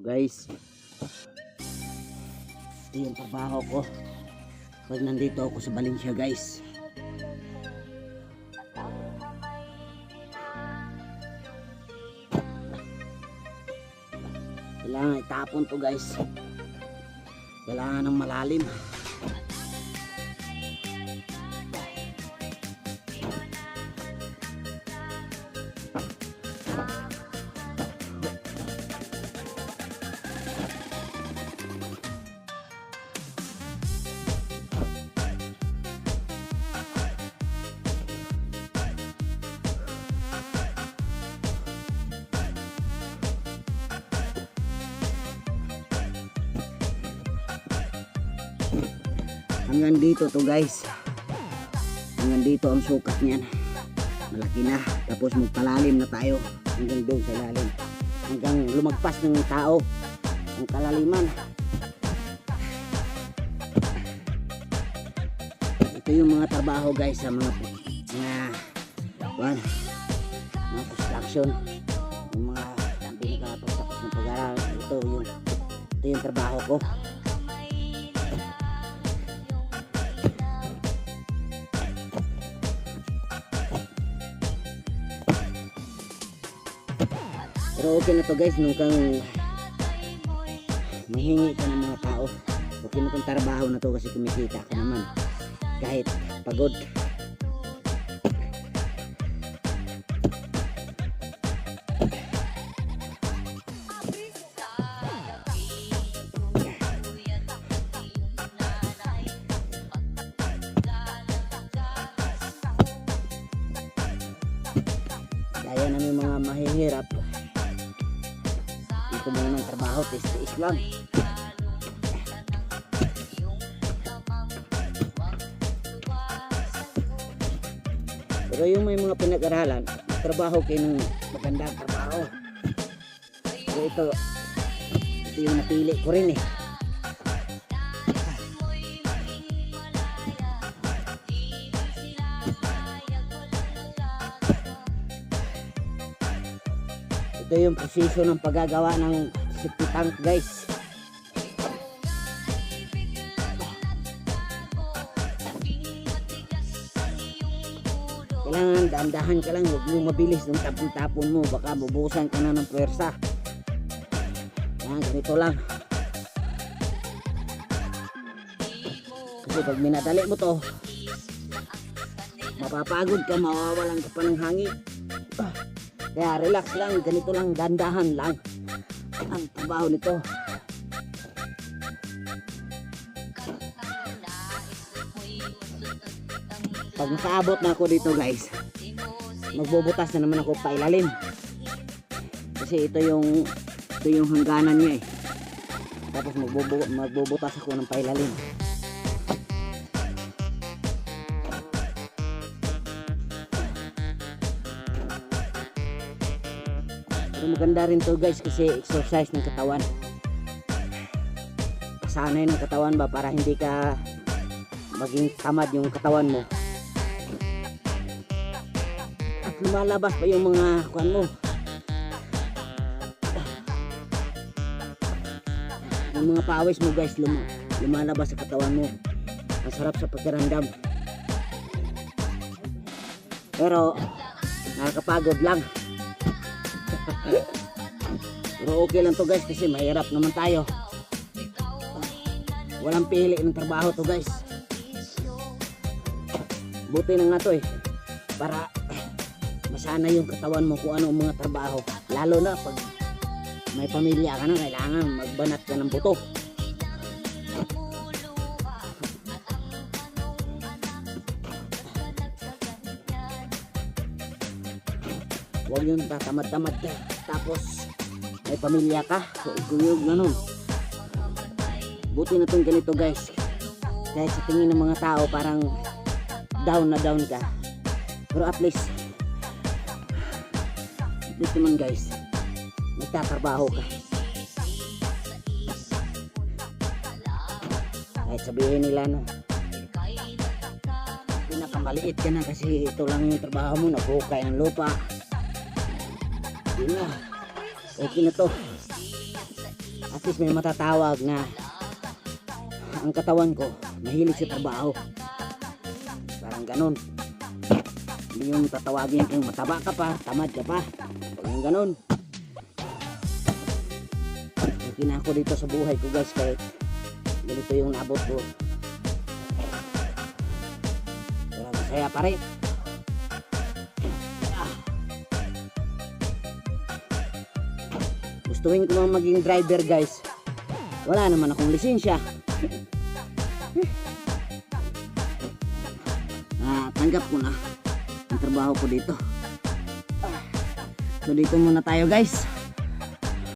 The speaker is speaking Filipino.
guys. Ito yung trabaho ko. Pag nandito ako sa Valencia guys. Kailangan itapon to guys. Kailangan ng malalim. Hanggang dito to guys. Hanggang dito ang sukat niyan. Malaki na. Tapos magpalalim na tayo. Hanggang doon sa lalim. Hanggang lumagpas ng tao. Ang kalaliman. Ito yung mga trabaho guys sa mga mga kuwan, mga construction. Yung mga hindi nakapagtapos ng pag-aaral. Ito yung ito yung trabaho ko. Pero okay na to guys, nung kang mahingi ka ng mga tao. Okay na tong trabaho na to kasi kumikita ka naman. Kahit pagod. Kaya namin mga mahihirap. Ito muna ng trabaho, tis-tis lang. Pero yung may mga pinag-aralan, trabaho kayo ng magandang trabaho. So ito, ito yung napili ko rin eh. Ito yung proseso ng paggagawa ng safety tank guys. Kailangan dahan-dahan ka lang, huwag mo mabilis ng tapon-tapon mo, baka bubusan ka na ng pwersa. Yan, ganito lang. Kasi pag minadali mo to, mapapagod ka, mawawalan ka pa ng hangin. Kaya relax lang, ganito lang, dandahan lang. Ang trabaho nito. Pag nakaabot na ako dito guys, magbubutas na naman ako pa ilalim. Kasi ito yung ito yung hangganan niya eh. Tapos magbubu magbubutas ako ng pailalim. Pero maganda rin to guys kasi exercise ng katawan. Kasanay ng katawan ba para hindi ka maging tamad yung katawan mo. At lumalabas pa yung mga kuan mo. Yung mga pawis mo guys lum lumalabas sa katawan mo. Ang sarap sa pakiramdam. Pero nakakapagod lang. Pero okay lang to guys kasi mahirap naman tayo. Walang pili ng trabaho to guys. Buti na nga to eh. Para masanay yung katawan mo kung ano ang mga trabaho. Lalo na pag may pamilya ka na, kailangan magbanat ka ng buto. Huwag yung tatamad-tamad ka. Tapos may pamilya ka. So, iguyog ganun. Buti na tong ganito guys. Kahit sa tingin ng mga tao parang down na down ka. Pero at least at least naman guys nagtatrabaho ka. Kahit sabihin nila na pinakamaliit ka na kasi ito lang yung trabaho mo, naghukay ng lupa. Na. Okay na to. at least may matatawag na ang katawan ko mahilig sa trabaho. Parang ganun. Hindi yung tatawagin kang mataba ka pa, tamad ka pa. Parang ganun. Okay na ako dito sa buhay ko guys kahit ganito yung nabot ko. Pero masaya pa rin. Gustuhin ko mang maging driver guys. Wala naman akong lisensya. Ah, tanggap ko na ang trabaho ko dito. So dito muna tayo guys.